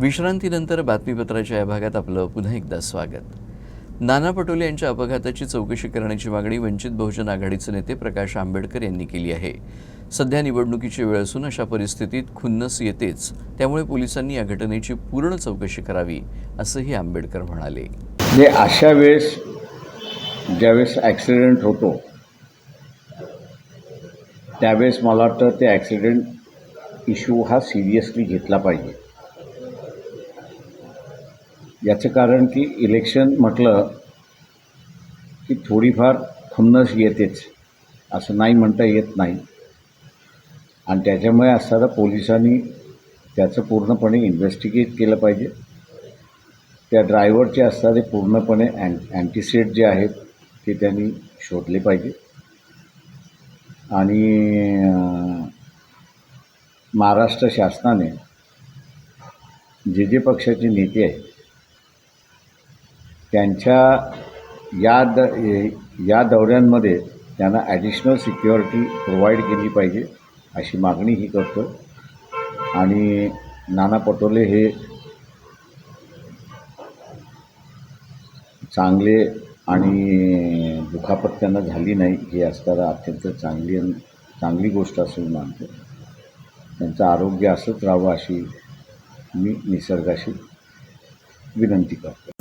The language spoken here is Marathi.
विश्रांतीनंतर बातमीपत्राच्या या भागात आपलं पुन्हा एकदा स्वागत. नाना पटोले यांच्या अपघाताची चौकशी करण्याची मागणी वंचित बहुजन आघाडीचे नेते प्रकाश आंबेडकर यांनी केली आहे. सध्या निवडणुकीची वेळ असून अशा परिस्थितीत खुन्नस येतेच त्यामुळे पोलिसांनी या घटनेची पूर्ण चौकशी करावी असंही आंबेडकर म्हणाले. म्हणजे अशा वेळेस ज्यावेळेस ॲक्सिडेंट होतो त्यावेळेस मला वाटतं ते ॲक्सिडेंट इश्यू हा सिरियसली घेतला पाहिजे. याचं कारण की इलेक्शन म्हटलं की थोडीफार खुन्नस येतेच असं नाही म्हणता येत नाही. आणि त्याच्यामुळे असताना पोलिसांनी त्याचं पूर्णपणे इन्व्हेस्टिगेट केलं पाहिजे. त्या ड्रायव्हरचे असणारे पूर्णपणे अँट अँटीसेट जे आहेत ते त्यांनी शोधले पाहिजे. आणि महाराष्ट्र शासनाने जे जे पक्षाचे नेते आहेत त्यांच्या या द या दौऱ्यांमध्ये त्यांना ॲडिशनल सिक्युरिटी प्रोव्हाइड केली पाहिजे अशी मागणी ही करतो आणि नाना पटोले हे चांगले आणि दुखापत त्यांना झाली नाही हे असताना अत्यंत चांगली चांगली गोष्ट असं मानतो. त्यांचं आरोग्य असंच राहावं अशी मी निसर्गाशी विनंती करतो.